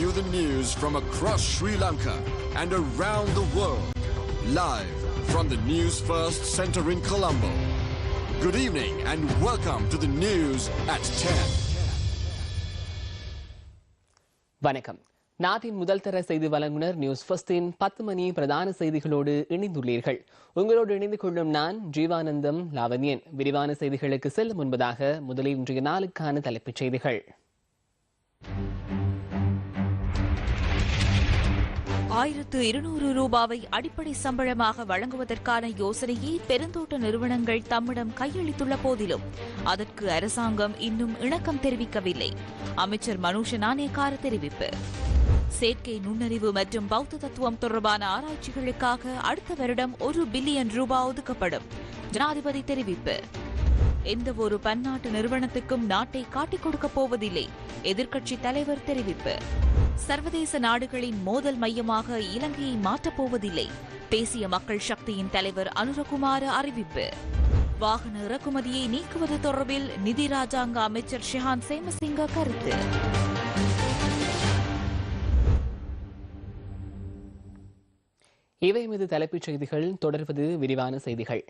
you the news from across Sri Lanka and around the world. Live from the News First Center in Colombo. Good evening and welcome to the news at 10. வணக்கம் நாட்டின் முதல் தர செய்தி வழங்குனர் news ஃபர்ஸ்டின் பத்து மணி பிரதான செய்திகளோடு இணைந்துள்ளீர்கள் உங்களோடு இணைந்து கொள்ளும் நான் ஜீவானந்தம் லாவண்யன் விரிவான செய்திகளுக்கு செல்லும் முன்பதாக முதலில் இன்றைய நாளுக்கான தலைப்புச் செய்திகள் ஆயிரத்து இருநூறு ரூபாவை அடிப்படை சம்பளமாக வழங்குவதற்கான யோசனையை பெருந்தோட்ட நிறுவனங்கள் தம்மிடம் கையளித்துள்ள போதிலும் அதற்கு அரசாங்கம் இன்னும் இணக்கம் தெரிவிக்கவில்லை. அமைச்சர் மனுஷ நாணயக்கார தெரிவிப்பு. செயற்கை நுண்ணறிவு மற்றும் பௌத்த தத்துவம் தொடர்பான ஆராய்ச்சிகளுக்காக அடுத்த வருடம் ஒரு பில்லியன் ரூபாய் ஒதுக்கப்படும். ஜனாதிபதி தெரிவிப்பு. எந்த ஒரு பன்னாட்டு நிறுவனத்துக்கும் நாட்டை காட்டிக் கொடுக்கப் போவதில்லை எதிர்க்கட்சி தலைவர் தெரிவிப்பு. சர்வதேச நாடுகளின் மோதல் மையமாக இலங்கையை மாற்றப் போவதில்லை. தேசிய மக்கள் சக்தியின் தலைவர் அனுரகுமார அறிவிப்பு. வாகன இறக்குமதியை நீக்குவது தொடர்பில் நிதி ராஜாங்க அமைச்சர் ஷிஹான் சேமசிங்க கருத்து. இவை மீது தலைப்புச் செய்திகள் தொடர்வது விரிவான செய்திகள்.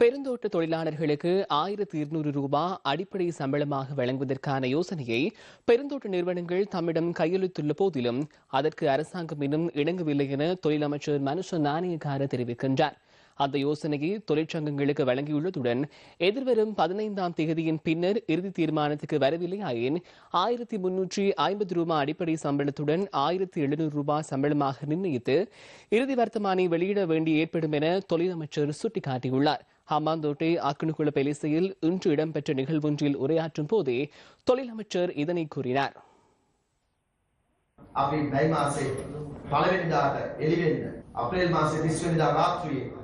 பெருந்தோட்ட தொழிலாளர்களுக்கு ஆயிரத்து இருநூறு ரூபாய் அடிப்படை சம்பளமாக வழங்குவதற்கான யோசனையை பெருந்தோட்ட நிறுவனங்கள் தம்மிடம் கையெழுத்துள்ள போதிலும் அதற்கு அரசாங்கம் இன்னும் இணங்கவில்லை என தொழில் அமைச்சர் மனுஷ நாணயக்கார தெரிவிக்கின்றார். அந்த யோசனையை தொழிற்சங்கங்களுக்கு வழங்கியுள்ளதுடன் எதிர்வரும் பதினைந்தாம் தேதியின் பின்னர் இறுதி தீர்மானத்துக்கு வரவில்லையாயின் ஆயிரத்தி முன்னூற்றி ஐம்பது ரூபாய் அடிப்படை சம்பளத்துடன் ஆயிரத்தி எழுநூறு ரூபாய் சம்பளமாக நிர்ணயித்து இறுதி வர்த்தமானி வெளியிட வேண்டி ஏற்படும் என தொழிலமைச்சர் சுட்டிக்காட்டியுள்ளார். ஹம்பாந்தோட்டை ஆக்குனுகுள பெலிசையில் இன்று இடம்பெற்ற நிகழ்வொன்றில் உரையாற்றும் போதே தொழிலமைச்சர் இதனை கூறினார் අපි මැයි මාසේ පළවෙනිදාට එළිවෙන්න අප්‍රේල් මාසේ 30 වෙනිදා රාත්‍රියේ අපි ගැසට් නිවේදනය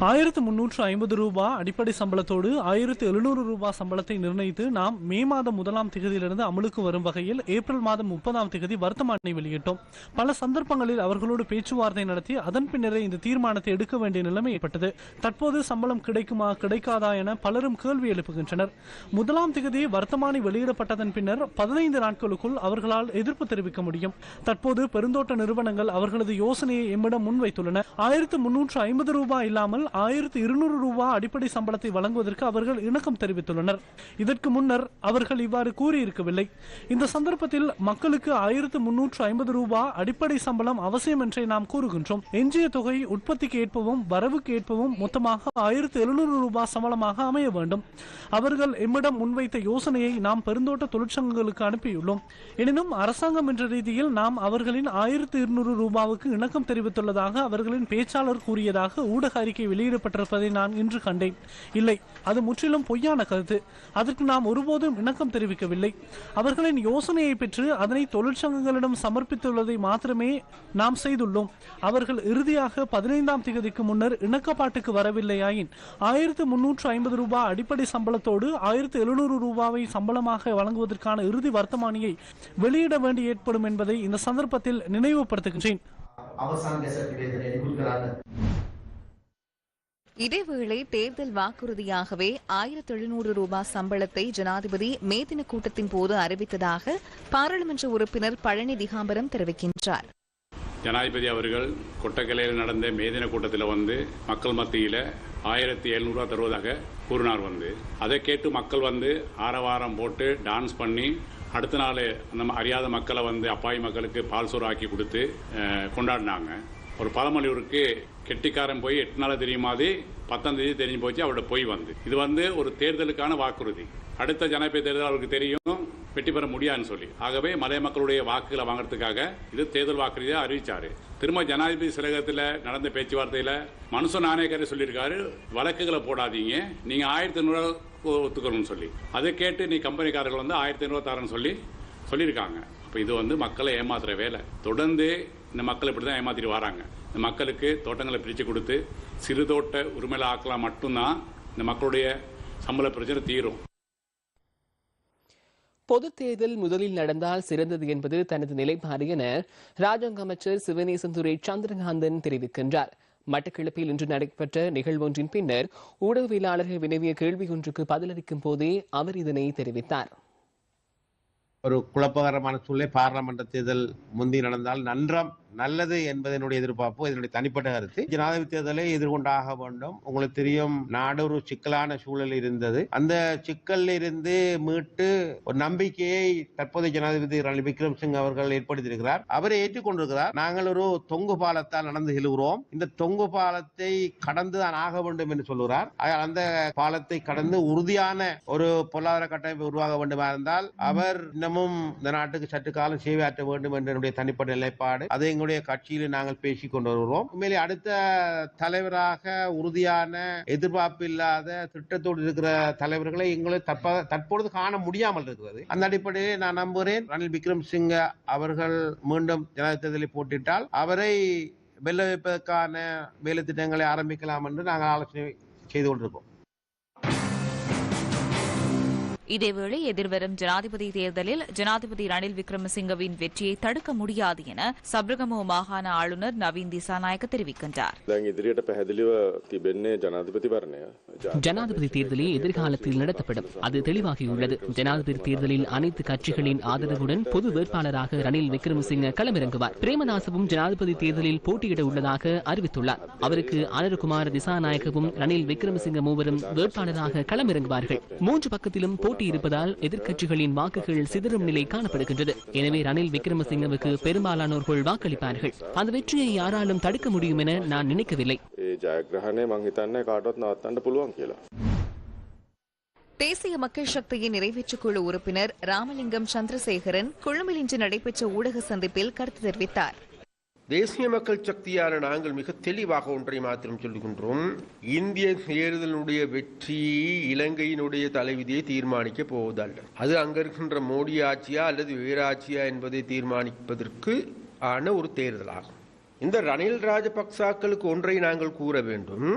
ஆயிரத்து முன்னூற்று ஐம்பது ரூபாய் அடிப்படை சம்பளத்தோடு ஆயிரத்து எழுநூறு ரூபாய் சம்பளத்தை நிர்ணயித்து நாம் மே மாதம் முதலாம் திகதியிலிருந்து அமலுக்கு வரும் வகையில் ஏப்ரல் மாதம் முப்பதாம் திகதி வர்த்தமானி வெளியிட்டோம். பல சந்தர்ப்பங்களில் அவர்களோடு பேச்சுவார்த்தை நடத்தி அதன் பின்னரே இந்த தீர்மானத்தை எடுக்க வேண்டிய நிலைமை ஏற்பட்டது. தற்போது சம்பளம் கிடைக்குமா கிடைக்காதா என பலரும் கேள்வி எழுப்புகின்றனர். முதலாம் திகதி வர்த்தமானி வெளியிடப்பட்டதன் பின்னர் பதினைந்து நாட்களுக்குள் அவர்களால் எதிர்ப்பு தெரிவிக்க முடியும். தற்போது பெருந்தோட்ட நிறுவனங்கள் அவர்களது யோசனையை எம்மிடம் முன்வைத்துள்ளன. ஆயிரத்து ஆயிரத்து முன்னூற்று ஐம்பது ரூபாய் இல்லாமல் ஆயிரத்து இருநூறு ரூபாய் அடிப்படை சம்பளத்தை வழங்குவதற்கு அவர்கள் இணக்கம் தெரிவித்துள்ளனர். இதற்கு முன்னர் அவர்கள் இவ்வாறு கூறியிருக்கவில்லை. இந்த சந்தர்ப்பத்தில் மக்களுக்கு ஆயிரத்து முன்னூற்று ஐம்பது ரூபாய் அடிப்படை சம்பளம் அவசியம் என்றே நாம் கூறுகின்றோம். எஞ்சிய தொகை உற்பத்திக்கு ஏற்பவும் வரவுக்கு ஏற்பவும் மொத்தமாக ஆயிரத்து எழுநூறு ரூபாய் சம்பளமாக அமைய வேண்டும். அவர்கள் எம்மிடம் முன்வைத்த யோசனையை நாம் பெருந்தோட்ட தொழிற்சங்கங்களுக்கு அனுப்பியுள்ளோம். எனினும் அரசாங்கம் என்ற ரீதியில் நாம் அவர்களின் ஆயிரத்து இருநூறு ரூபாவுக்கு இணக்கம் தெரிவித்துள்ளதாக அவர்களின் பேச்சாளர் செய்தியாளர் கூறியதாக ஊடக அறிக்கை வெளியிடப்பட்டிருப்பதை நான் இன்று கண்டேன். இல்லை அது முற்றிலும் பொய்யான கருத்து. அதற்கு நாம் ஒருபோதும் இணக்கம் தெரிவிக்கவில்லை. அவர்களின் யோசனையை பெற்று அதனை தொழிற்சங்கங்களிடம் சமர்ப்பித்துள்ளதை மாத்திரமே நாம் செய்துள்ளோம். அவர்கள் இறுதியாக பதினைந்தாம் தேதிக்கு முன்னர் இணக்கப்பாட்டுக்கு வரவில்லையாயின் ஆயிரத்து முன்னூற்று ஐம்பது ரூபாய் அடிப்படை சம்பளத்தோடு ஆயிரத்து எழுநூறு ரூபாவை சம்பளமாக வழங்குவதற்கான இறுதி வர்த்தமானியை வெளியிட வேண்டி ஏற்படும் என்பதை இந்த சந்தர்ப்பத்தில் நினைவுபடுத்துகின்றேன். අවසන් ගැසට් නිවේදනය නිකුත් කරන්න இதேவேளை தேர்தல் வாக்குறுதியாகவே ஆயிரத்து எழுநூறு ரூபாய் சம்பளத்தை ஜனாதிபதி மே தின கூட்டத்தின் போது அறிவித்ததாக பாராளுமன்ற உறுப்பினர் பழனி திகாம்பரம் தெரிவிக்கின்றார் ஜனாதிபதி அவர்கள் கொட்டக்கலையில் நடந்த மேதின கூட்டத்தில் வந்து மக்கள் மத்தியில் ஆயிரத்தி எழுநூறுவா தருவதாக கூறினார் வந்து அதை கேட்டு மக்கள் வந்து ஆரவாரம் போட்டு டான்ஸ் பண்ணி அடுத்த நாள் நம்ம அறியாத மக்களை வந்து அப்பாவி மக்களுக்கு பால் சோறு ஆக்கி கொடுத்து கொண்டாடினாங்க. ஒரு பழமொழியூருக்கு கெட்டிக்காரன் போய் எட்டு நாளாக தெரியும் மாதிரி பத்தாம் தேதி தெரிஞ்சு போச்சு அவரோட போய் வந்து. இது வந்து ஒரு தேர்தலுக்கான வாக்குறுதி. அடுத்த ஜனாதிபதி தேர்தல் அவருக்கு தெரியும் வெற்றி பெற முடியாதுன்னு சொல்லி. ஆகவே மலைய மக்களுடைய வாக்குகளை வாங்குறதுக்காக இது தேர்தல் வாக்குறுதியாக அறிவிச்சாரு. திரும்ப ஜனாதிபதி சிலகத்தில் நடந்த பேச்சுவார்த்தையில் மனுஷன் நாணயக்காரர் சொல்லியிருக்காரு வழக்குகளை போடாதீங்க நீங்க ஆயிரத்தி ஐநூறுவா ஒத்துக்கணும்னு சொல்லி. அதை கேட்டு நீ கம்பெனிக்காரர்கள் வந்து ஆயிரத்தி ஐநூறுவா தரேன்னு சொல்லி சொல்லியிருக்காங்க. அப்போ இது வந்து மக்களை ஏமாத்துற வேலை. தொடர்ந்து இந்த மக்கள் இப்படி தான் ஏமாத்திட்டு வராங்க. இந்த மக்களுக்கு தோட்டங்களை பிரித்து கொடுத்து சிறு தோட்ட உரிமையில ஆக்கலாம் மட்டும்தான் இந்த மக்களுடைய சம்பள பிரச்சனை தீரும். பொது தேர்தல் முதலில் நடந்தால் சிறந்தது என்பது தனது நிலைப்பாடு என ராஜாங்க அமைச்சர் சிவனேசந்துரை சந்திரகாந்தன் தெரிவிக்கின்றார். மட்டக்களப்பில் இன்று நடைபெற்ற நிகழ்வொன்றின் பின்னர் ஊடகவியலாளர்கள் வினவிய கேள்வி ஒன்றுக்கு பதிலளிக்கும் போதே அவர் இதனை தெரிவித்தார். ஒரு குழப்பகரமான சூழ்நிலை. பாராளுமன்ற தேர்தல் முந்தி நடந்தால் நன்றம் நல்லது என்பதனுடைய எதிர்பார்ப்பு இதனுடைய தனிப்பட்ட கருத்து. ஜனாதிபதி தேர்தலை எதிர்கொண்டாக வேண்டும். உங்களுக்கு தெரியும் நாடு ஒரு சிக்கலான சூழல் இருந்தது. அந்த சிக்கலில் இருந்து மீட்டு ஒரு நம்பிக்கையை தற்போதைய ஜனாதிபதி ரணில் விக்ரம்சிங் அவர்கள் ஏற்படுத்தியிருக்கிறார். அவரை ஏற்றுக்கொண்டிருக்கிறார். நாங்கள் ஒரு தொங்கு பாலத்தால் நடந்து செல்கிறோம். இந்த தொங்கு பாலத்தை கடந்து தான் ஆக வேண்டும் என்று சொல்கிறார் அந்த பாலத்தை கடந்து உறுதியான ஒரு பொருளாதார கட்டமைப்பு உருவாக வேண்டுமா இருந்தால் அவர் இன்னமும் இந்த நாட்டுக்கு சற்று காலம் சேவையாற்ற வேண்டும் என்ற என்னுடைய தனிப்பட்ட நிலைப்பாடு. அதை எங்களுடைய கட்சியில் நாங்கள் பேசிக் கொண்டு வருகிறோம். உண்மையிலே அடுத்த தலைவராக உறுதியான எதிர்பார்ப்பு இல்லாத திட்டத்தோடு இருக்கிற தலைவர்களை எங்களை தற்ப தற்பொழுது காண முடியாமல் இருக்கிறது. அந்த அடிப்படையில் நான் நம்புகிறேன். ரணில் விக்ரம் சிங்க அவர்கள் மீண்டும் ஜனாதிபதி தேர்தலில் போட்டிட்டால் அவரை வெல்ல வைப்பதற்கான வேலை திட்டங்களை ஆரம்பிக்கலாம் என்று நாங்கள் ஆலோசனை செய்து கொண்டிருக்கோம். இதேவேளை எதிர்வரும் ஜனாதிபதி தேர்தலில் ஜனாதிபதி ரணில் விக்ரமசிங்கவின் வெற்றியை தடுக்க முடியாது என சப்ரகமோ மாகாண ஆளுநர் நவீன் திசாநாயக்க தெரிவிக்கின்றார். ஜனாதிபதி தேர்தலே எதிர்காலத்தில் நடத்தப்படும். அது தெளிவாகியுள்ளது. ஜனாதிபதி தேர்தலில் அனைத்து கட்சிகளின் ஆதரவுடன் பொது வேட்பாளராக ரணில் விக்ரமசிங்க களமிறங்குவார். பிரேமதாசவும் ஜனாதிபதி தேர்தலில் போட்டியிட உள்ளதாக அறிவித்துள்ளார். அவருக்கு அனருகுமார் திசாநாயகவும் ரணில் விக்ரமசிங்க மூவரும் வேட்பாளராக களமிறங்குவார்கள். மூன்று பக்கத்திலும் போட்டி போட்டி இருப்பதால் எதிர்க்கட்சிகளின் வாக்குகள் சிதறும் நிலை காணப்படுகின்றது. எனவே ரணில் விக்ரமசிங்கவுக்கு பெரும்பாலானோர்கள் வாக்களிப்பார்கள். அந்த வெற்றியை யாராலும் தடுக்க முடியும் என நான் நினைக்கவில்லை. தேசிய மக்கள் சக்தியின் நிறைவேற்றுக் குழு உறுப்பினர் ராமலிங்கம் சந்திரசேகரன் கொழும்பில் இன்று நடைபெற்ற ஊடக சந்திப்பில் கருத்து தெரிவித்தார். தேசிய மக்கள் சக்தியான நாங்கள் மிக தெளிவாக ஒன்றை மாத்திரம் சொல்லுகின்றோம் இந்திய தேர்தலுடைய வெற்றி இலங்கையினுடைய தலைவிதியை தீர்மானிக்க போவதல்ல அது அங்க இருக்கின்ற மோடி ஆட்சியா அல்லது வேறு ஆட்சியா என்பதை தீர்மானிப்பதற்கு ஆன ஒரு தேர்தலாகும். இந்த ரணில் ராஜபக்சாக்களுக்கு ஒன்றை நாங்கள் கூற வேண்டும்.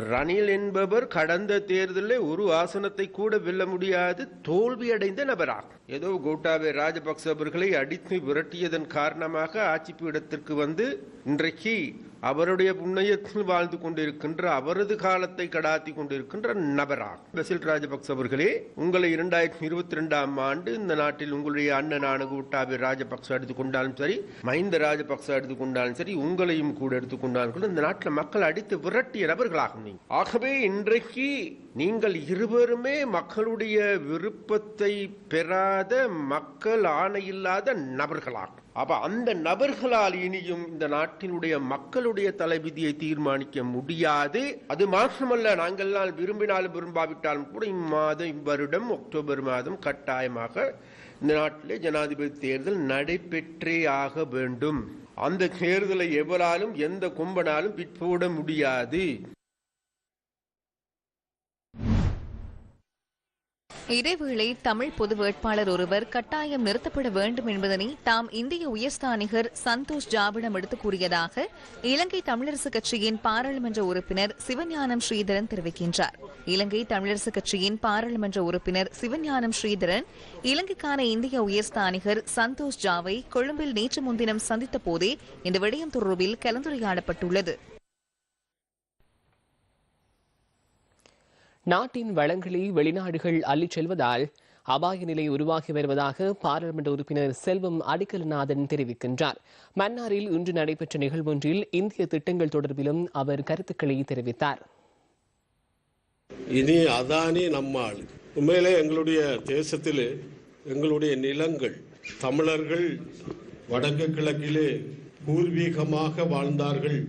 ரணில் என்பவர் கடந்த தேர்தலில் ஒரு ஆசனத்தை கூட வெல்ல முடியாது தோல்வியடைந்த நபராகும். ஏதோ கோட்டாபே ராஜபக்ச அவர்களை அடித்து விரட்டியதன் காரணமாக ஆட்சி பீடத்திற்கு வந்து இன்றைக்கு அவருடைய புண்ணியத்தில் வாழ்ந்து கொண்டிருக்கின்ற அவரது காலத்தை கடாத்தி கொண்டிருக்கின்ற நபராகும் பசில் ராஜபக்ச அவர்களே உங்களை இரண்டாயிரத்தி இருபத்தி ரெண்டாம் ஆண்டு இந்த நாட்டில் உங்களுடைய அண்ணனான கோட்டாபே ராஜபக்ச எடுத்துக்கொண்டாலும் சரி மஹிந்த ராஜபக்ச எடுத்துக்கொண்டாலும் சரி உங்களையும் கூட எடுத்துக்கொண்டாலும் கூட இந்த நாட்டில் மக்கள் அடித்து விரட்டிய நபர்களாகும் நீங்க ஆகவே இன்றைக்கு நீங்கள் இருவருமே மக்களுடைய விருப்பத்தை பெறாத மக்கள் ஆணையில்லாத நபர்களாகும். அப்ப அந்த நபர்களால் இனியும் இந்த நாட்டினுடைய மக்களுடைய தலைவிதியை தீர்மானிக்க முடியாது. அது மாத்திரமல்ல நாங்கள்லாம் விரும்பினாலும் விரும்பாவிட்டாலும் கூட இம்மாதம் இவ்வருடம் அக்டோபர் மாதம் கட்டாயமாக இந்த நாட்டிலே ஜனாதிபதி தேர்தல் நடைபெற்றே ஆக வேண்டும். அந்த தேர்தலை எவராலும் எந்த கும்பனாலும் பிற்போட முடியாது. இதேவேளை தமிழ் பொது வேட்பாளர் ஒருவர் கட்டாயம் நிறுத்தப்பட வேண்டும் என்பதனை தாம் இந்திய உயர்ஸ்தானிகர் சந்தோஷ் ஜாவிடம் எடுத்து கூறியதாக இலங்கை தமிழரசு கட்சியின் பாராளுமன்ற உறுப்பினர் சிவஞானம் ஸ்ரீதரன் தெரிவிக்கின்றார். இலங்கை தமிழரசு கட்சியின் பாராளுமன்ற உறுப்பினர் சிவஞானம் ஸ்ரீதரன் இலங்கைக்கான இந்திய உயர்ஸ்தானிகர் சந்தோஷ் ஜாவை கொழும்பில் நேற்று முன்தினம் சந்தித்த போதே இந்த விடயம் தொடர்பில் கலந்துரையாடப்பட்டுள்ளது. நாட்டின் வளங்களை வெளிநாடுகள் அள்ளிச் செல்வதால் அபாய நிலை உருவாகி வருவதாக பாராளுமன்ற உறுப்பினர் செல்வம் அடிக்கல்நாதன் தெரிவிக்கின்றார். மன்னாரில் இன்று நடைபெற்ற நிகழ்வொன்றில் இந்திய திட்டங்கள் தொடர்பிலும் அவர் கருத்துக்களை தெரிவித்தார். இனி அதானி நம்மாள் உண்மையிலே எங்களுடைய தேசத்தில் எங்களுடைய நிலங்கள் தமிழர்கள் வடக்கு கிழக்கிலே பூர்வீகமாக வாழ்ந்தார்கள்.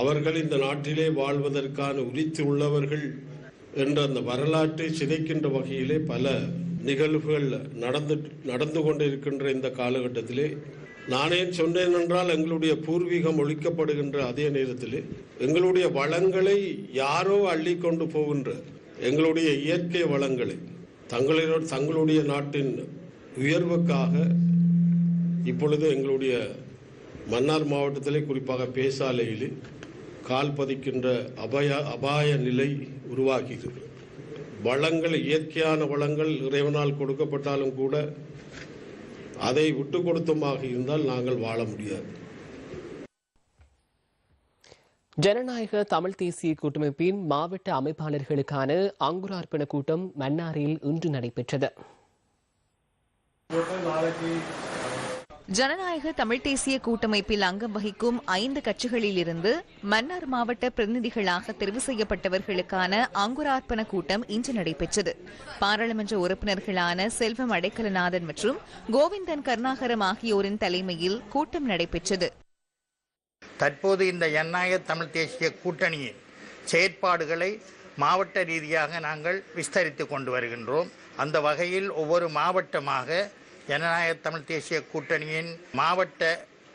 அவர்கள் இந்த நாட்டிலே வாழ்வதற்கான உரித்து உள்ளவர்கள் என்ற அந்த வரலாற்றை சிதைக்கின்ற வகையிலே பல நிகழ்வுகள் நடந்து நடந்து கொண்டிருக்கின்ற இந்த காலகட்டத்திலே நானே சொன்னேன் என்றால் எங்களுடைய பூர்வீகம் ஒழிக்கப்படுகின்ற அதே நேரத்தில் எங்களுடைய வளங்களை யாரோ அள்ளி கொண்டு போகின்ற எங்களுடைய இயற்கை வளங்களை தங்களோட தங்களுடைய நாட்டின் உயர்வுக்காக இப்பொழுது எங்களுடைய மன்னார் மாவட்டத்திலே குறிப்பாக பேசாலையில் கால் பதிக்கின்ற அபாய அபாய நிலை உருவாகிறது வளங்கள் இயற்கையான வளங்கள் இறைவனால் கொடுக்கப்பட்டாலும் கூட அதை விட்டு கொடுத்தமாக இருந்தால் நாங்கள் வாழ முடியாது. ஜனநாயக தமிழ் தேசிய கூட்டமைப்பின் மாவட்ட அமைப்பாளர்களுக்கான அங்குரார்ப்பண கூட்டம் மன்னாரில் இன்று நடைபெற்றது. ஜனநாயக தமிழ் தேசிய கூட்டமைப்பில் அங்கம் வகிக்கும் ஐந்து கட்சிகளிலிருந்து மன்னார் மாவட்ட பிரதிநிதிகளாக தெரிவு செய்யப்பட்டவர்களுக்கான அங்குரார்ப்பண கூட்டம் இன்று நடைபெற்றது. பாராளுமன்ற உறுப்பினர்களான செல்வம் அடைக்கலநாதன் மற்றும் கோவிந்தன் கருணாகரம் ஆகியோரின் தலைமையில் கூட்டம் நடைபெற்றது. தற்போது இந்த ஜனநாயக தமிழ் தேசிய கூட்டணியின் செயற்பாடுகளை மாவட்ட ரீதியாக நாங்கள் விஸ்தரித்து கொண்டு வருகின்றோம். அந்த வகையில் ஒவ்வொரு மாவட்டமாக ஜனநாயக தமிழ் தேசிய கூட்டணியின் மாவட்ட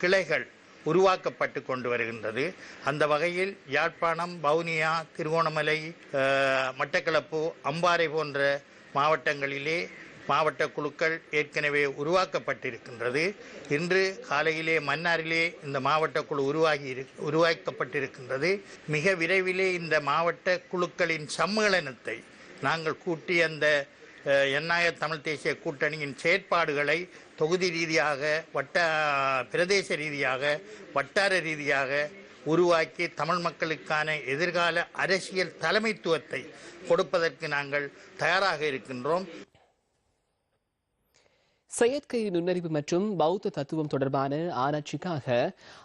கிளைகள் உருவாக்கப்பட்டு கொண்டு வருகின்றது. அந்த வகையில் யாழ்ப்பாணம் வவுனியா திருகோணமலை மட்டக்களப்பு அம்பாறை போன்ற மாவட்டங்களிலே மாவட்ட குழுக்கள் ஏற்கனவே உருவாக்கப்பட்டிருக்கின்றது. இன்று காலையிலே மன்னாரிலே இந்த மாவட்ட குழு உருவாகி உருவாக்கப்பட்டிருக்கின்றது. மிக விரைவிலே இந்த மாவட்ட குழுக்களின் சம்மேளனத்தை நாங்கள் கூட்டி அந்த எண்ணாய தமிழ் தேசிய கூட்டணியின் செயற்பாடுகளை தொகுதி ரீதியாக வட்ட பிரதேச ரீதியாக வட்டார ரீதியாக உருவாக்கி தமிழ் மக்களுக்கான எதிர்கால அரசியல் தலைமைத்துவத்தை கொடுப்பதற்கு நாங்கள் தயாராக இருக்கின்றோம். செயற்கை நுண்ணறிவு மற்றும் பௌத்த தத்துவம் தொடர்பான ஆராய்ச்சிக்காக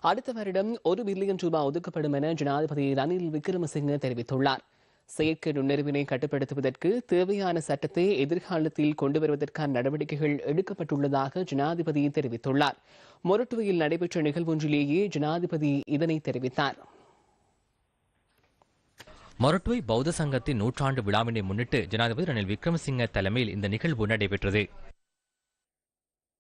அடுத்த வருடம் ஒரு பில்லியன் ரூபாய் ஒதுக்கப்படும் என ஜனாதிபதி ரணில் விக்ரமசிங்க தெரிவித்துள்ளார். செயற்கை நுண்ணறிவினை கட்டுப்படுத்துவதற்கு தேவையான சட்டத்தை எதிர்காலத்தில் கொண்டு வருவதற்கான நடவடிக்கைகள் எடுக்கப்பட்டுள்ளதாக ஜனாதிபதி தெரிவித்துள்ளார் மொரட்டுவையில் நடைபெற்ற நிகழ்வொன்றிலேயே ஜனாதிபதி இதனை தெரிவித்தார் மொரட்டுவை பௌத்த சங்கத்தின் நூற்றாண்டு விழாவினை முன்னிட்டு ஜனாதிபதி ரணில் விக்ரமசிங்க தலைமையில் இந்த நிகழ்வு நடைபெற்றது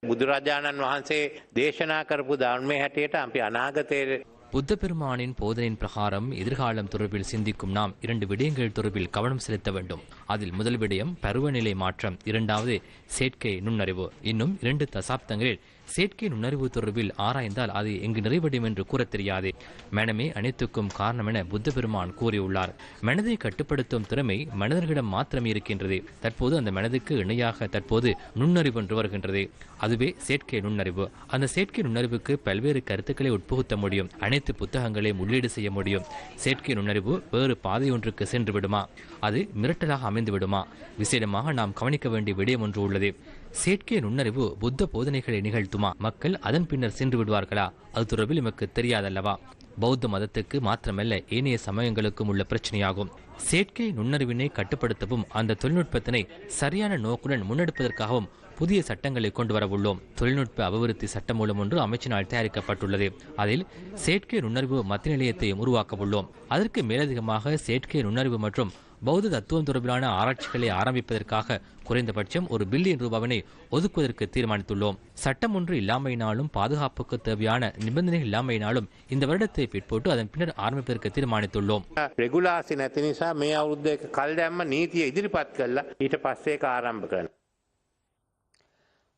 බුදුරජාණන් වහන්සේ දේශනා කරපු ධර්මය හැටියට අපි අනාගතයේ புத்த பெருமானின் போதனையின் பிரகாரம் எதிர்காலம் தொடர்பில் சிந்திக்கும் நாம் இரண்டு விடயங்கள் தொடர்பில் கவனம் செலுத்த வேண்டும். அதில் முதல் விடயம் பருவநிலை மாற்றம் இரண்டாவது செயற்கை நுண்ணறிவு. இன்னும் இரண்டு தசாப்தங்களில் செயற்கை நுண்ணறிவு தொடர்பில் ஆராய்ந்தால் அது எங்கு நிறைவடையும் என்று கூறத் தெரியாது. மனமே அனைத்துக்கும் காரணம் என புத்த பெருமான் கூறியுள்ளார். மனதை கட்டுப்படுத்தும் திறமை மனிதர்களிடம் மாத்திரமே இருக்கின்றது. தற்போது அந்த மனதுக்கு இணையாக தற்போது நுண்ணறிவு என்று வருகின்றது. அதுவே செயற்கை நுண்ணறிவு. அந்த செயற்கை நுண்ணறிவுக்கு பல்வேறு கருத்துக்களை உட்புகுத்த முடியும். அனைத்து புத்தகங்களையும் உள்ளீடு செய்ய முடியும். செயற்கை நுண்ணறிவு வேறு பாதை ஒன்றுக்கு சென்று விடுமா? அது மிரட்டலாக அமைந்து விடுமா? விசேடமாக நாம் கவனிக்க வேண்டிய விடயம் ஒன்று உள்ளது. செயற்கை நுண்ணறிவு புத்த போதனைகளை நிகழ்த்துமா? மக்கள் அதன் பின்னர் சென்று விடுவார்களா? அது தொடர்பில் எமக்கு தெரியாதல்லவா? பௌத்த மதத்துக்கு மாத்திரமல்ல ஏனைய சமயங்களுக்கும் உள்ள பிரச்சனையாகும். செயற்கை நுண்ணறிவினை கட்டுப்படுத்தவும் அந்த தொழில்நுட்பத்தினை சரியான நோக்குடன் முன்னெடுப்பதற்காகவும் புதிய சட்டங்களை கொண்டு வரவுள்ளோம். தொழில்நுட்ப அபிவிருத்தி சட்டம் மூலம் ஒன்று அமைச்சினால் தயாரிக்கப்பட்டுள்ளது. அதில் செயற்கை நுண்ணறிவு மத்திய நிலையத்தை உருவாக்க உள்ளோம் அதற்கு மேலதிகமாக செயற்கை நுண்ணறிவு மற்றும் பௌத்த தத்துவம் தொடர்பிலான ஆராய்ச்சிகளை ஆரம்பிப்பதற்காக குறைந்தபட்சம் ஒரு பில்லியன் ரூபாவினை ஒதுக்குவதற்கு தீர்மானித்துள்ளோம் சட்டம் ஒன்று இல்லாமையினாலும் பாதுகாப்புக்கு தேவையான நிபந்தனைகள் இல்லாமையினாலும் இந்த வருடத்தை பிற்போட்டு அதன் பின்னர் ஆரம்பிப்பதற்கு தீர்மானித்துள்ளோம் රෙගුලාසි නැති නිසා මේ අවුරුද්ද එක කල් දැම්ම නීතිය ඉදිරිපත් කරලා ඊට පස්සේ ඒක ආරම්භ කරන.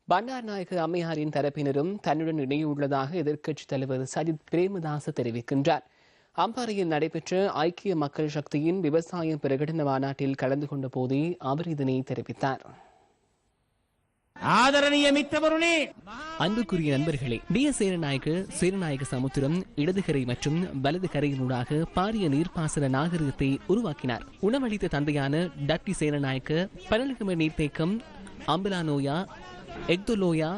பண்டார் நாயக அம்மையாரின் தரப்பினரும் தன்னுடன் இணையுள்ளதாக எதிர்க்கட்சித் தலைவர் சஜித் பிரேமதாச தெரிவிக்கின்றார் அம்பாறையில் நடைபெற்ற ஐக்கிய மக்கள் சக்தியின் விவசாய பிரகடன மாநாட்டில் கலந்து கொண்ட போதே அவர் இதனை தெரிவித்தார். ஆதரணியமித்தவருளே அன்புக்குரிய நண்பர்களே டி எஸ் சேரநாயக சேரநாயக சமுத்திரம் இடதுகரை மற்றும் வலது கரையினூடாக பாரிய நீர்ப்பாசன நாகரிகத்தை உருவாக்கினார். உணவளித்த தந்தையான டட்டி சேரநாயக்க பனலகம நீர்த்தேக்கம் அம்பலானோயா எக்தோலோயா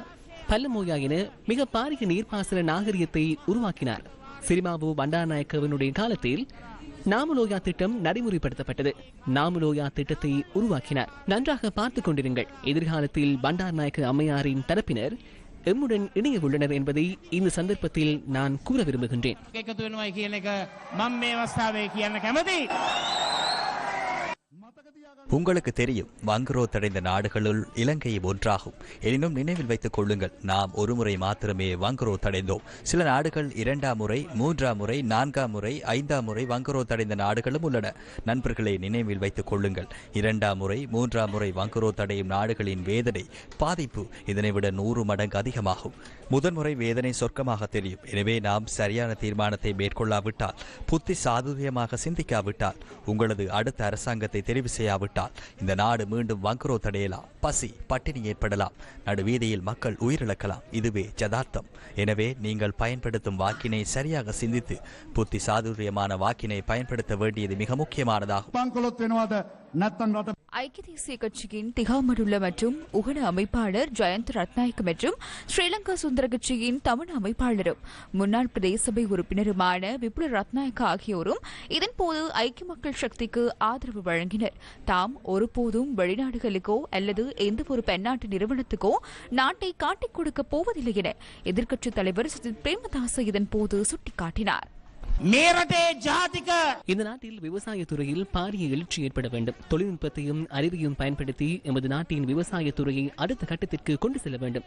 பல்லமோயா என மிக பாரிய நீர்ப்பாசன நாகரிகத்தை உருவாக்கினார். சிரிமாவு பண்டாநாயக்கவனுடைய காலத்தில் நாமலோயா திட்டம் நடைமுறைப்படுத்தப்பட்டது. நாமலோயா திட்டத்தை உருவாக்கினார். நன்றாக பார்த்துக் கொண்டிருங்கள். எதிர்காலத்தில் பண்டார் நாயக்க அம்மையாரின் தரப்பினர் எம்முடன் இணைய உள்ளனர் என்பதை இந்த சந்தர்ப்பத்தில் நான் கூற விரும்புகின்றேன். உங்களுக்கு தெரியும் வங்குரோ தடைந்த நாடுகளுள் இலங்கை ஒன்றாகும். எனினும் நினைவில் வைத்துக் கொள்ளுங்கள் நாம் ஒரு முறை மாத்திரமே வங்குரோ தடைந்தோம் சில நாடுகள் இரண்டாம் முறை மூன்றாம் முறை நான்காம் முறை ஐந்தாம் முறை வங்குரோத் தடைந்த நாடுகளும் உள்ளன. நண்பர்களை நினைவில் வைத்துக் கொள்ளுங்கள் இரண்டாம் முறை மூன்றாம் முறை வங்குரோ தடையும் நாடுகளின் வேதனை பாதிப்பு இதனை விட நூறு மடங்கு அதிகமாகும். முதன்முறை வேதனை சொர்க்கமாக தெரியும். எனவே நாம் சரியான தீர்மானத்தை மேற்கொள்ளாவிட்டால் புத்தி சாதுரியமாக சிந்திக்காவிட்டால் உங்களது அடுத்த அரசாங்கத்தை தெரிவு செய்யாவிட்டால் இந்த நாடு மீண்டும் வங்குரோத் தடையலாம் பசி பட்டினி ஏற்படலாம் நடுவீதியில் மக்கள் உயிரிழக்கலாம் இதுவே ஜதார்த்தம் எனவே நீங்கள் பயன்படுத்தும் வாக்கினை சரியாக சிந்தித்து புத்தி சாதுரியமான வாக்கினை பயன்படுத்த வேண்டியது மிக முக்கியமானதாகும். ஐக்கிய தேசிய கட்சியின் திகாமடுள்ள மற்றும் உகன அமைப்பாளர் ஜெயந்த் ரத்நாயக் மற்றும் ஸ்ரீலங்கா சுந்தர கட்சியின் தமிழ் அமைப்பாளரும் முன்னாள் பிரதேச சபை உறுப்பினருமான விபுல ரத்நாயக் ஆகியோரும் இதன்போது ஐக்கிய மக்கள் சக்திக்கு ஆதரவு வழங்கினர். தாம் ஒருபோதும் வெளிநாடுகளுக்கோ அல்லது எந்த ஒரு பெண்ணாட்டு நிறுவனத்துக்கோ நாட்டை காட்டிக் கொடுக்க போவதில்லை என எதிர்க்கட்சித் தலைவர் சஜித் பிரேமதாச இதன்போது சுட்டிக்காட்டினார். இந்த நாட்டில் விவசாய துறையில் பாரிய எழுச்சி ஏற்பட வேண்டும். தொழில்நுட்பத்தையும் அறிவையும் பயன்படுத்தி எமது நாட்டின் விவசாய துறையை அடுத்த கட்டத்திற்கு கொண்டு செல்ல வேண்டும்.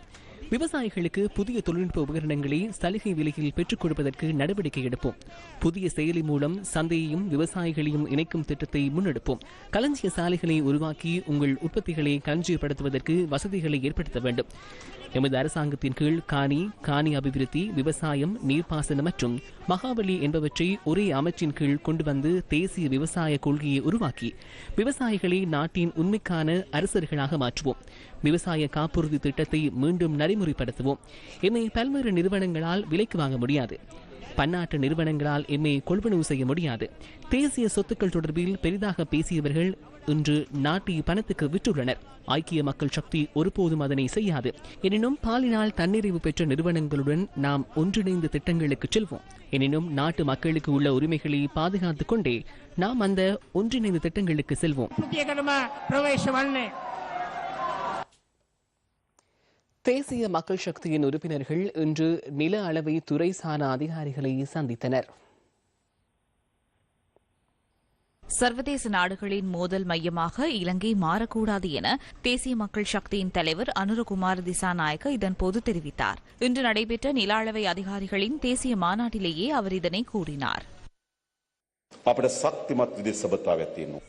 விவசாயிகளுக்கு புதிய தொழில்நுட்ப உபகரணங்களை சலுகை விலையில் பெற்றுக் கொடுப்பதற்கு நடவடிக்கை எடுப்போம். புதிய செயலி மூலம் சந்தையையும் விவசாயிகளையும் இணைக்கும் திட்டத்தை முன்னெடுப்போம். களஞ்சிய சாலைகளை உருவாக்கி உங்கள் உற்பத்திகளை களஞ்சியப்படுத்துவதற்கு வசதிகளை ஏற்படுத்த வேண்டும். எமது அரசாங்கத்தின் கீழ் காணி காணி அபிவிருத்தி விவசாயம் நீர்ப்பாசனம் மற்றும் மகாவலி என்பவற்றை ஒரே அமைச்சின் கீழ் கொண்டு வந்து தேசிய விவசாய கொள்கையை உருவாக்கி விவசாயிகளை நாட்டின் உண்மைக்கான அரசர்களாக மாற்றுவோம். விவசாய காப்புறுதி திட்டத்தை மீண்டும் நடைமுறைப்படுத்துவோம். எம்மை பல்வேறு நிறுவனங்களால் விலைக்கு வாங்க முடியாது. பன்னாட்டு நிறுவனங்களால் எம்மை கொள்வனவு செய்ய முடியாது. தேசிய சொத்துக்கள் தொடர்பில் பெரிதாக பேசியவர்கள் இன்று நாட்டை பணத்துக்கு விற்றுள்ளனர் ஐக்கிய மக்கள் சக்தி ஒருபோதும் அதனை செய்யாது. எனினும் பாலினால் தன்னிறைவு பெற்ற நிறுவனங்களுடன் நாம் ஒன்றிணைந்த திட்டங்களுக்கு செல்வோம். எனினும் நாட்டு மக்களுக்கு உள்ள உரிமைகளை பாதுகாத்துக் கொண்டே நாம் அந்த ஒன்றிணைந்த திட்டங்களுக்கு செல்வோம். தேசிய மக்கள் சக்தியின் உறுப்பினர்கள் இன்று நில அளவை துறை சாரா அதிகாரிகளை சந்தித்தனர். சர்வதேச நாடுகளின் மோதல் மையமாக இலங்கை மாறக்கூடாது என தேசிய மக்கள் சக்தியின் தலைவர் அனுரகுமார் திசாநாயக்க இதன்போது தெரிவித்தார். இன்று நடைபெற்ற நில அளவை அதிகாரிகளின் தேசிய மாநாட்டிலேயே அவர் இதனை கூறினார்.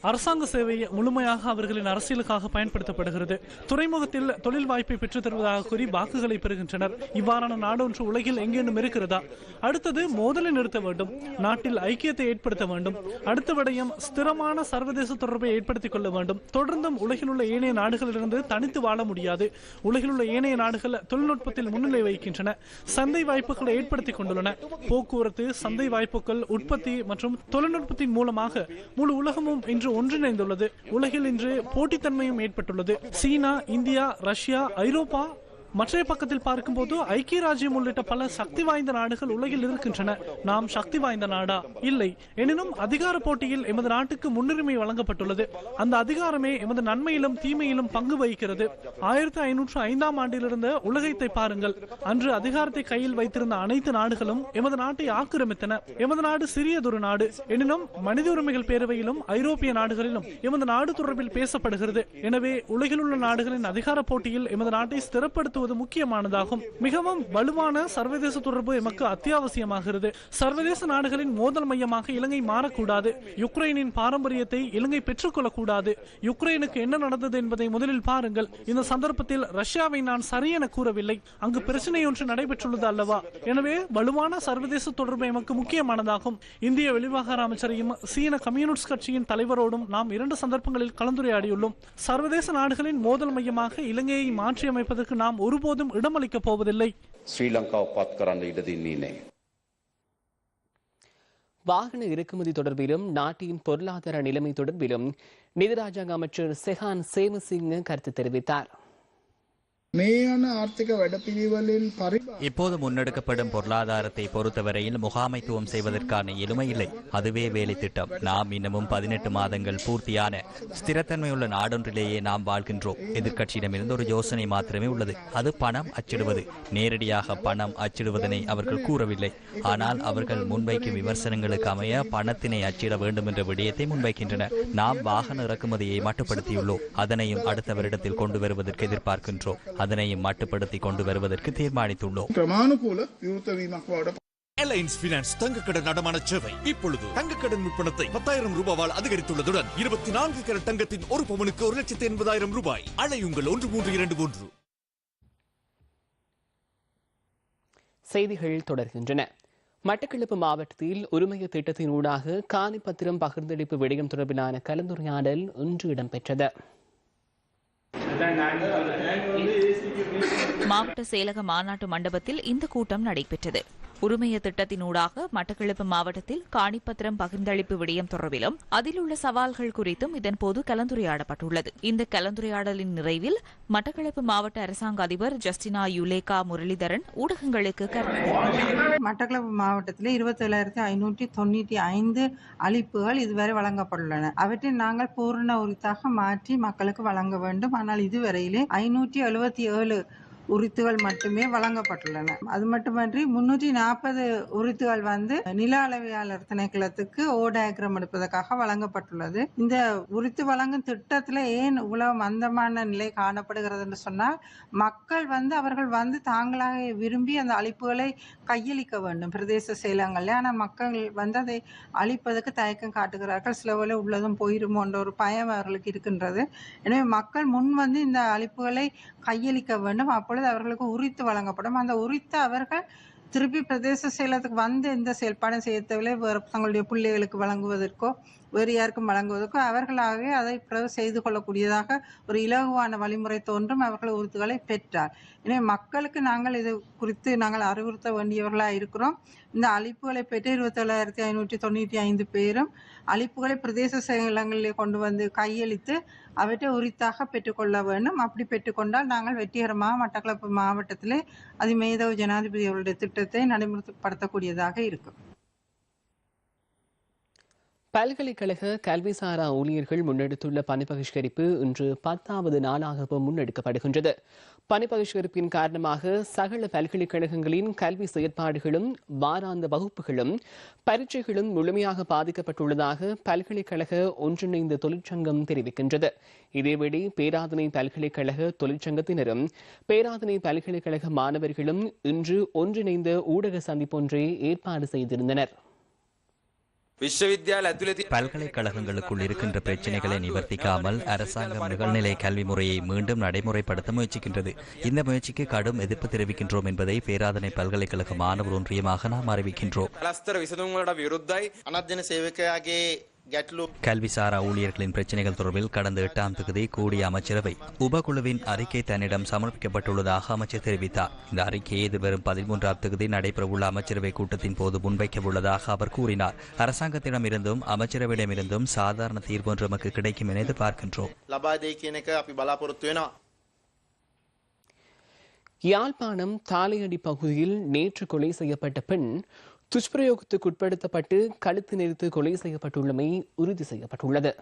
அரசாங்க சேவை முழுமையாக அவர்களின் அரசியலுக்காக பயன்படுத்தப்படுகிறது. துறைமுகத்தில் தொழில் வாய்ப்பை பெற்றுத் தருவதாக கூறி வாக்குகளை பெறுகின்றனர். இவ்வாறான நாடு ஒன்று உலகில் எங்கேனும் இருக்கிறதா? அடுத்தது மோதலை நிறுத்த வேண்டும். நாட்டில் ஐக்கியத்தை ஏற்படுத்த வேண்டும். அடுத்த விடயம் ஸ்திரமான சர்வதேச தொடர்பை ஏற்படுத்திக் கொள்ள வேண்டும். தொடர்ந்தும் உலகில் உள்ள ஏனைய நாடுகளிலிருந்து தனித்து வாழ முடியாது. உலகில் உள்ள ஏனைய நாடுகள் தொழில்நுட்பத்தில் முன்னிலை வகிக்கின்றன. சந்தை வாய்ப்புகளை ஏற்படுத்திக் கொண்டுள்ளன. போக்குவரத்து சந்தை வாய்ப்புகள் உற்பத்தி மற்றும் தொழில்நுட்பத்தின் மூலமாக முழு உலகமும் இன்று ஒன்றிணைந்துள்ளது. உலகில் இன்று போட்டித்தன்மையும் ஏற்பட்டுள்ளது. சீனா இந்தியா ரஷ்யா ஐரோப்பா மற்றைய பக்கத்தில் பார்க்கும்போது ஐக்கிய ராஜ்யம் உள்ளிட்ட பல சக்தி வாய்ந்த நாடுகள் உலகில் இருக்கின்றன. நாம் சக்தி வாய்ந்த நாடா? இல்லை. எனினும் அதிகார போட்டியில் எமது நாட்டுக்கு முன்னுரிமை வழங்கப்பட்டுள்ளது. அந்த அதிகாரமே எமது நன்மையிலும் தீமையிலும் பங்கு வகிக்கிறது. ஆயிரத்தி ஐநூற்று ஐந்தாம் ஆண்டிலிருந்து உலகத்தை பாருங்கள். அன்று அதிகாரத்தை கையில் வைத்திருந்த அனைத்து நாடுகளும் எமது நாட்டை ஆக்கிரமித்தன. எமது நாடு சிறியதொரு நாடு. எனினும் மனித உரிமைகள் பேரவையிலும் ஐரோப்பிய நாடுகளிலும் எமது நாடு தொடர்பில் பேசப்படுகிறது. எனவே உலகில் உள்ள நாடுகளின் அதிகார போட்டியில் எமது நாட்டை ஸ்திரப்படுத்துவது முக்கியமானதாகும். மிகவும் வலுவான சர்வதேச தொடர்பு எமக்கு அத்தியாவசியமாகிறது. சர்வதேச நாடுகளின் மோதல் மையமாக இலங்கை மாறக்கூடாது. யுக்ரைனின் பாரம்பரியத்தை இலங்கை பெற்றுக்கொள்ளக்கூடாது. யுக்ரைனுக்கு என்ன நடந்தது என்பதை முதலில் பாருங்கள். இந்த சந்தர்ப்பத்தில் ரஷ்யாவை நான் சரியென கூறவில்லை. அங்கு பிரச்சனை ஒன்று நடைபெற்றுள்ளது அல்லவா? எனவே வலுவான சர்வதேச தொடர்பு எமக்கு முக்கியமானதாகும். இந்திய வெளிவிவகார அமைச்சரையும் சீன கம்யூனிஸ்ட் கட்சியின் தலைவரோடும் நாம் இரண்டு சந்தர்ப்பங்களில் கலந்துரையாடியுள்ளோம். சர்வதேச நாடுகளின் மோதல் மையமாக இலங்கையை மாற்றியமைப்பதற்கு நாம் ஒரு ஒருபோதும் இடமளிக்கப் போவதில்லை. ஸ்ரீலங்கா வாகன இறக்குமதி தொடர்பிலும் நாட்டின் பொருளாதார நிலைமை தொடர்பிலும் நிதி அமைச்சர் செஹான் சேமசிங் கருத்து தெரிவித்தார். இப்போது முன்னெடுக்கப்படும் பொருளாதாரத்தை பொறுத்தவரையில் முகாமைத்துவம் செய்வதற்கான எளிமை இல்லை. அதுவே வேலை திட்டம். நாம் இன்னமும் பதினெட்டு மாதங்கள் பூர்த்தியான ஸ்திரத்தன்மையுள்ள நாடொன்றிலேயே நாம் வாழ்கின்றோம். எதிர்கட்சியிடமிருந்து ஒரு யோசனை மாத்திரமே உள்ளது. அது பணம் அச்சிடுவது. நேரடியாக பணம் அச்சிடுவதனை அவர்கள் கூறவில்லை. ஆனால் அவர்கள் முன்வைக்கும் விமர்சனங்களுக்கு அமைய பணத்தினை அச்சிட வேண்டும் என்ற விடயத்தை முன்வைக்கின்றனர். நாம் வாகன இறக்குமதியை மட்டுப்படுத்தியுள்ளோம். அதனையும் அடுத்த வருடத்தில் கொண்டு வருவதற்கு எதிர்பார்க்கின்றோம். அதனையும் மட்டுப்படுத்தி கொண்டு வருவதற்கு தீர்மானித்துள்ளோம். கிரமானுகூல விருத்தவீமாக ஏர்லைன்ஸ் பினான்ஸ் அடமான சேவை. இப்பொழுது தங்கக்கடன் விற்பனத்தை பத்தாயிரம் ரூபாவால் அதிகரித்துள்ளதுடன் இருபத்தி நான்கு கரட் தங்கத்தின் ஒரு பவுனுக்கு ஒரு லட்சத்தி எண்பதாயிரம் ரூபாய். அழையுங்கள் ஒன்று மூன்று இரண்டு மூன்று. செய்திகள் தொடர்கின்றன. மட்டக்களப்பு மாவட்டத்தில் உரிமைய திட்டத்தினூடாக காணிப்பத்திரம் பகிர்ந்தளிப்பு விடயம் தொடர்பிலான கலந்துரையாடல் இன்று இடம்பெற்றது. மாவட்ட செயலக மாநாட்டு மண்டபத்தில் இந்த கூட்டம் நடைபெற்றது. உரிமைய திட்டத்தினூடாக மட்டக்களப்பு மாவட்டத்தில் காணிப்பத்திரம் பகிர்ந்தளிப்பு விடயம் தொடர்பிலும் அதில் உள்ள சவால்கள் குறித்தும் இதன்போது கலந்துரையாடப்பட்டுள்ளது. இந்த கலந்துரையாடலின் நிறைவில் மட்டக்களப்பு மாவட்ட அரசாங்க அதிபர் ஜஸ்டினா யுலேகா முரளிதரன் ஊடகங்களுக்கு கருத்து. மட்டக்களப்பு மாவட்டத்தில் இருபத்தேழாயிரத்தி ஐநூற்றி தொண்ணூற்றி ஐந்து அளிப்புகள் இதுவரை வழங்கப்பட்டுள்ளன. அவற்றை நாங்கள் பூர்ண உரித்தாக மாற்றி மக்களுக்கு வழங்க வேண்டும். ஆனால் இதுவரையிலே ஐநூற்றி எழுபத்தி ஏழு உரித்துகள் மட்டுமே வழங்கப்பட்டுள்ளன. அது மட்டுமன்றி முன்னூற்றி நாற்பது உரித்துகள் வந்து நில அளவையாளர் திணைக்களத்துக்கு ஓ டயக்ராம் எடுப்பதற்காக வழங்கப்பட்டுள்ளது. இந்த உரித்து வழங்கும் திட்டத்தில் ஏன் இவ்வளவு மந்தமான நிலை காணப்படுகிறது என்று சொன்னால் மக்கள் வந்து அவர்கள் வந்து தாங்களாக விரும்பி அந்த அழிப்புகளை கையளிக்க வேண்டும் பிரதேச செயலங்களில் ஆனால் மக்கள் வந்து அதை அழிப்பதற்கு தயக்கம் காட்டுகிறார்கள். சில வேளை உள்ளதும் போயிருமோன்ற ஒரு பயம் அவர்களுக்கு இருக்கின்றது. எனவே மக்கள் முன் வந்து இந்த அழிப்புகளை கையளிக்க வேண்டும். அப்பொழுது அவர்களுக்கு உரித்து வழங்கப்படும். அந்த உரித்து அவர்கள் திருப்பி பிரதேச செயலத்துக்கு வந்து எந்த செயல்பாடும் செய்ய தேவையில்லை. வேறு தங்களுடைய பிள்ளைகளுக்கு வழங்குவதற்கோ வேறு யாருக்கும் வழங்குவதற்கோ அவர்களாகவே அதை பிறகு செய்து கொள்ளக்கூடியதாக ஒரு இலகுவான வழிமுறை தோன்றும் அவர்கள் உறுத்துகளை பெற்றார். எனவே மக்களுக்கு நாங்கள் இது குறித்து நாங்கள் அறிவுறுத்த வேண்டியவர்களாக இருக்கிறோம். இந்த அழிப்புகளை பெற்று இருபத்தேழாயிரத்தி ஐநூற்றி தொண்ணூற்றி ஐந்து பேரும் அழிப்புகளை பிரதேச செயலங்களில் கொண்டு வந்து கையளித்து அவற்றை உரித்தாக பெற்றுக்கொள்ள வேண்டும். அப்படி பெற்றுக்கொண்டால் நாங்கள் வெற்றிகரமாக மட்டக்களப்பு மாவட்டத்திலே அதிமேதவ ஜனாதிபதி அவருடைய திட்டத்தை நடைமுறைப்படுத்தக்கூடியதாக இருக்கும். பல்கலைக்கழக கல்விசாரா ஊழியர்கள் முன்னெடுத்துள்ள பணிபகிஷ்கரிப்பு இன்று பத்தாவது நாளாகவும் முன்னெடுக்கப்படுகின்றது. பணிபகிஷ்கரிப்பின் காரணமாக சகல பல்கலைக்கழகங்களின் கல்வி செயற்பாடுகளும் வாராந்த வகுப்புகளும் பரீட்சைகளும் முழுமையாக பாதிக்கப்பட்டுள்ளதாக பல்கலைக்கழக ஒன்றிணைந்த தொழிற்சங்கம் தெரிவிக்கின்றது. இதேவேளை பேராதனை பல்கலைக்கழக தொழிற்சங்கத்தினரும் பேராதனை பல்கலைக்கழக மாணவர்களும் இன்று ஒன்றிணைந்த ஊடக சந்திப்பொன்றை ஏற்பாடு செய்திருந்தனர். பல்கலைக்கழகங்களுக்குள் இருக்கின்ற பிரச்சனைகளை நிவர்த்திக்காமல் அரசாங்கம் நிகழ்நிலை கல்வி முறையை மீண்டும் நடைமுறைப்படுத்த முயற்சிக்கின்றது. இந்த முயற்சிக்கு கடும் எதிர்ப்பு தெரிவிக்கின்றோம் என்பதை பேராதனை பல்கலைக்கழக மாணவர் ஒன்றியமாக நாம் அறிவிக்கின்றோம். கல்விசாரா ஊழியர்களின் பிரச்சினைகள் தொடர்பில் கடந்த எட்டாம் தேதி கூடிய அமைச்சரவை உபகுழுவின் அறிக்கை தன்னிடம் சமர்ப்பிக்கப்பட்டுள்ளதாக அமைச்சர் தெரிவித்தார். இந்த அறிக்கையை எதிர்வரும் பதிமூன்றாம் தேதி நடைபெறவுள்ள அமைச்சரவை கூட்டத்தின் போது முன்வைக்க உள்ளதாக அவர் கூறினார். அரசாங்கத்திடமிருந்தும் அமைச்சரவையிடமிருந்தும் சாதாரண தீர்வு ஒன்று நமக்கு கிடைக்கும் என எதிர்பார்க்கின்றோம். யாழ்ப்பாணம் தாலையடி பகுதியில் நேற்று கொலை செய்யப்பட்ட பெண் துஷ்பிரயோகத்துக்கு உட்படுத்தப்பட்டு கழுத்து நெரித்து கொலை செய்யப்பட்டுள்ளமை உறுதி செய்யப்பட்டுள்ளது.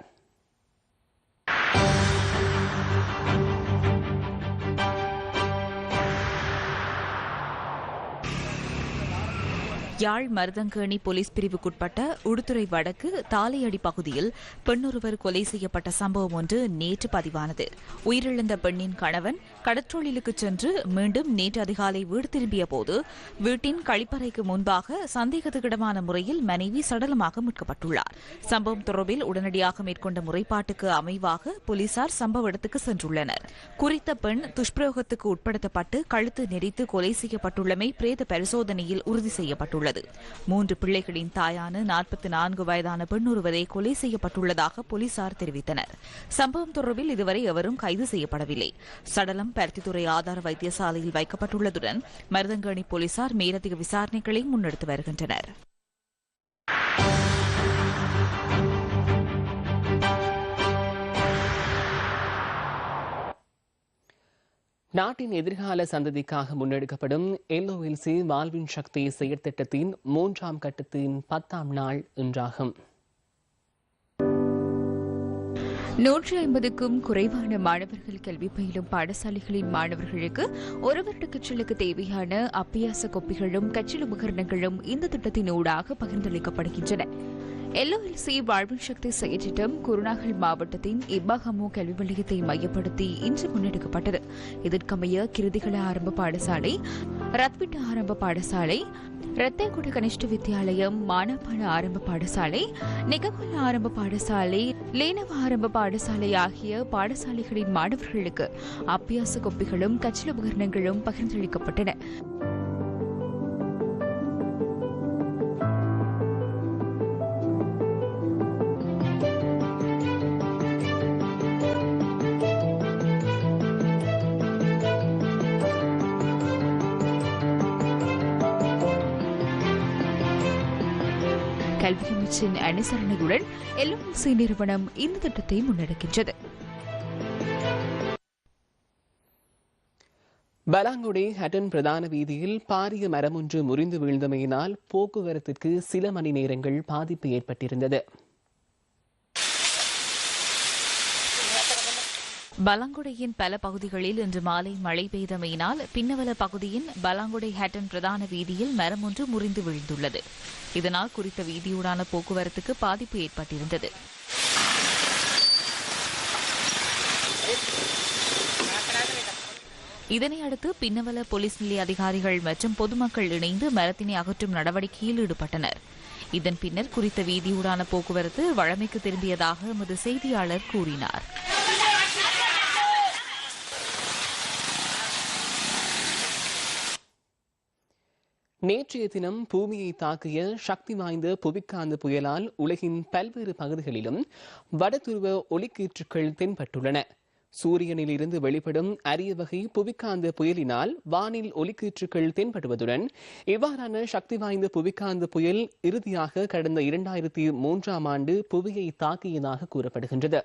யாழ் மருதங்கேணி போலீஸ் பிரிவுக்குட்பட்ட உடுத்துறை வடக்கு தாலையடி பகுதியில் பெண்ணொருவர் கொலை செய்யப்பட்ட சம்பவம் ஒன்று நேற்று பதிவானது. உயிரிழந்த பெண்ணின் கணவன் கடற்றொழிலுக்கு சென்று மீண்டும் நேற்று அதிகாலை வீடு திரும்பிய போது வீட்டின் கழிப்பறைக்கு முன்பாக சந்தேகத்துக்கிடமான முறையில் மனைவி சடலமாக மீட்கப்பட்டுள்ளார். சம்பவம் தொடர்பில் உடனடியாக மேற்கொண்ட முறைப்பாட்டுக்கு அமைவாக போலீசார் சம்பவ இடத்துக்கு சென்றுள்ளனர். குறித்த பெண் துஷ்பிரயோகத்துக்கு உட்படுத்தப்பட்டு கழுத்து நெரித்து கொலை செய்யப்பட்டுள்ளமை பிரேத பரிசோதனையில் உறுதி செய்யப்பட்டுள்ளது. மூன்று பிள்ளைகளின் தாயான நாற்பத்தி நான்கு வயதான பெண் ஒருவரை கொலை செய்யப்பட்டுள்ளதாக போலீசார் தெரிவித்தனர். சம்பவம் தொடர்பில் இதுவரை எவரும் கைது செய்யப்படவில்லை. சடலம் பருத்தித்துறை ஆதார வைத்தியசாலையில் வைக்கப்பட்டுள்ளதுடன் மருதங்கணி போலீசார் மேலதிக விசாரணைகளை முன்னெடுத்து வருகின்றனர். நாட்டின் எதிர்கால சந்ததிக்காக முன்னெடுக்கப்படும் எல்ஓஎல்சி வாழ்வின் சக்தி செயற்திட்டத்தின் மூன்றாம் கட்டத்தின் பத்தாம் நாள் இன்றாகும். நூற்றி ஐம்பதுக்கும் குறைவான மாணவர்கள் கல்வி பயிலும் பாடசாலைகளின் மாணவர்களுக்கு ஒரு வருட கற்றலுக்கு தேவையான அப்பியாச கொப்பிகளும் கற்றல் உபகரணங்களும் இந்த திட்டத்தினூடாக பகிர்ந்தளிக்கப்படுகின்றன. எல்ஓஎல்சி வாழ்வின் சக்தி செயற்றிட்டம் குருநாகல் மாவட்டத்தின் இப்பாகமோ கல்வி நிலையத்தை மையப்படுத்தி இன்று முன்னெடுக்கப்பட்டது. இதற்கமைய கிருதிகள ஆரம்ப பாடசாலை ரத்விட்ட ஆரம்ப பாடசாலை ரத்தேகுட கனிஷ்ட வித்தியாலயம் மானாப்பான ஆரம்ப பாடசாலை நிககுல ஆரம்ப பாடசாலை லேனவ ஆரம்ப பாடசாலை ஆகிய பாடசாலைகளின் மாணவர்களுக்கு அபியாச கொப்பிகளும் கற்றல் உபகரணங்களும் பகிர்ந்தளிக்கப்பட்டன. அனுசரணையுடன் எல்எம்சி நிறுவனம் இந்த திட்டத்தை முன்னெடுக்கின்றது. பலாங்குடி ஹட்டன் பிரதான வீதியில் பாரிய மரம் ஒன்று முறிந்து வீழ்ந்தமையினால் போக்குவரத்திற்கு சில மணி நேரங்கள் பாதிப்பு ஏற்பட்டிருந்தது. பலாங்குடையின் பல பகுதிகளில் இன்று மாலை மழை பெய்தமையினால் பின்னவல பகுதியின் பலாங்குடை ஹேட்டன் பிரதான வீதியில் மரம் ஒன்று முறிந்து விழுந்துள்ளது. இதனால் குறித்த வீதியூடான போக்குவரத்துக்கு பாதிப்பு ஏற்பட்டிருந்தது. இதனையடுத்து பின்னவல போலீஸ் நிலைய அதிகாரிகள் மற்றும் பொதுமக்கள் இணைந்து மரத்தினை அகற்றும் நடவடிக்கையில் ஈடுபட்டனர். இதன் பின்னர் குறித்த வீதியூடான போக்குவரத்து வழமைக்கு திரும்பியதாக எமது செய்தியாளர் கூறினார். நேற்றைய தினம் பூமியை தாக்கிய சக்தி வாய்ந்த புவிக்காந்த புயலால் உலகின் பல்வேறு பகுதிகளிலும் வடதுருவ ஒளிக்கீற்றுக்கள் தென்பட்டுள்ளன. சூரியனில் இருந்து வெளிப்படும் அரிய வகை புவிக்காந்த புயலினால் வானில் ஒளிக்கீற்றுக்கள் தென்படுவதுடன் இவ்வாறான சக்தி வாய்ந்த புவிக்காந்த புயல் இறுதியாக கடந்த இரண்டாயிரத்தி மூன்றாம் ஆண்டு புவியை தாக்கியதாக கூறப்படுகின்றது.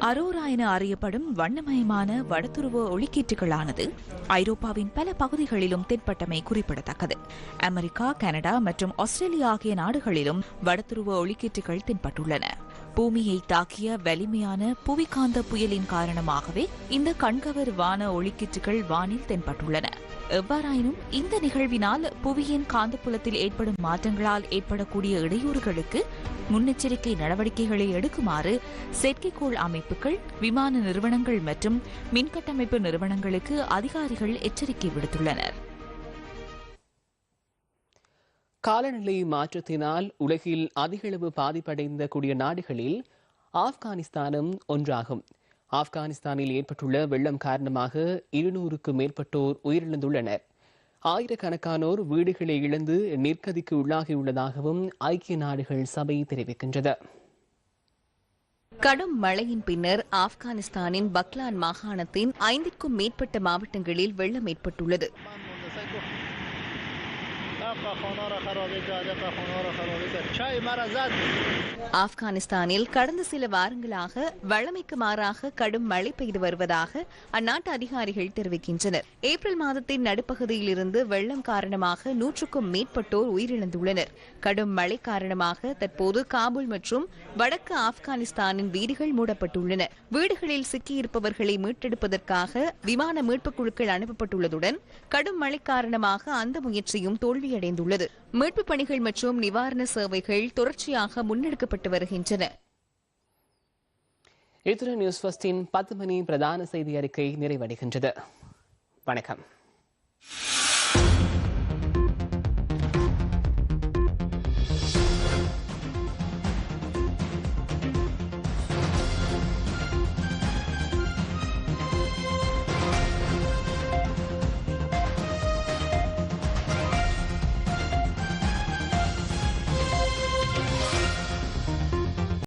அரோரா என அறியப்படும் வண்ணமயமான வடதுருவ ஒளிக்கீற்றுகளானது ஐரோப்பாவின் பல பகுதிகளிலும் தென்பட்டமை குறிப்பிடத்தக்கது. அமெரிக்கா கனடா மற்றும் ஆஸ்திரேலியா ஆகிய நாடுகளிலும் வடதுருவ ஒளிக்கீற்றுகள் தென்பட்டுள்ளன. பூமியை தாக்கிய வலிமையான புவிகாந்த புயலின் காரணமாகவே இந்த கண்கவர் வான ஒளிக்கீற்றுகள் வானில் தென்பட்டுள்ளன. எவ்வாறாயினும் இந்த நிகழ்வினால் புவியின் காந்தப்புலத்தில் ஏற்படும் மாற்றங்களால் ஏற்படக்கூடிய இடையூறுகளுக்கு முன்னெச்சரிக்கை நடவடிக்கைகளை எடுக்குமாறு செயற்கைக்கோள் அமைப்புகள் விமான நிறுவனங்கள் மற்றும் மின்கட்டமைப்பு நிறுவனங்களுக்கு அதிகாரிகள் எச்சரிக்கை விடுத்துள்ளனர். காலநிலை மாற்றத்தினால் உலகில் அதிகளவு பாதிப்படைந்த கூடிய நாடுகளில் ஆப்கானிஸ்தானும் ஒன்றாகும். ஆப்கானிஸ்தானில் ஏற்பட்டுள்ள வெள்ளம் காரணமாக இருநூறுக்கும் மேற்பட்டோர் உயிரிழந்துள்ளனர். ஆயிரக்கணக்கானோர் வீடுகளை இழந்து நிர்கதிக்கு உள்ளாகியுள்ளதாகவும் ஐக்கிய நாடுகள் சபை தெரிவிக்கின்றது. கடும் மழையின் பின்னர் ஆப்கானிஸ்தானின் பக்லான் மாகாணத்தின் ஐந்திற்கும் மேற்பட்ட மாவட்டங்களில் வெள்ளம் ஏற்பட்டுள்ளது. ஆப்கானிஸ்தானில் கடந்த சில வாரங்களாக வழமைக்கு மாறாக கடும் மழை பெய்து வருவதாக அந்நாட்டு அதிகாரிகள் தெரிவிக்கின்றனர். ஏப்ரல் மாதத்தின் நடுப்பகுதியில் இருந்து வெள்ளம் காரணமாக நூற்றுக்கும் மேற்பட்டோர் உயிரிழந்துள்ளனர். கடும் மழை காரணமாக தற்போது காபூல் மற்றும் வடக்கு ஆப்கானிஸ்தானின் வீடுகள் மூடப்பட்டுள்ளன. வீடுகளில் சிக்கியிருப்பவர்களை மீட்டெடுப்பதற்காக விமான மீட்புக் குழுக்கள் அனுப்பப்பட்டுள்ளதுடன் கடும் மழை காரணமாக அந்த முயற்சியும் தோல்வியடைந்துள்ளது மீட்புப் பணிகள் மற்றும் நிவாரண சேவைகள் தொடர்ச்சியாக முன்னெடுக்கப்பட்டு வருகின்றன. இத்துடன் நியூஸ் ஃபர்ஸ்டின் பத்து மணி பிரதான செய்தி அறிக்கை நிறைவடைகின்றது. வணக்கம்.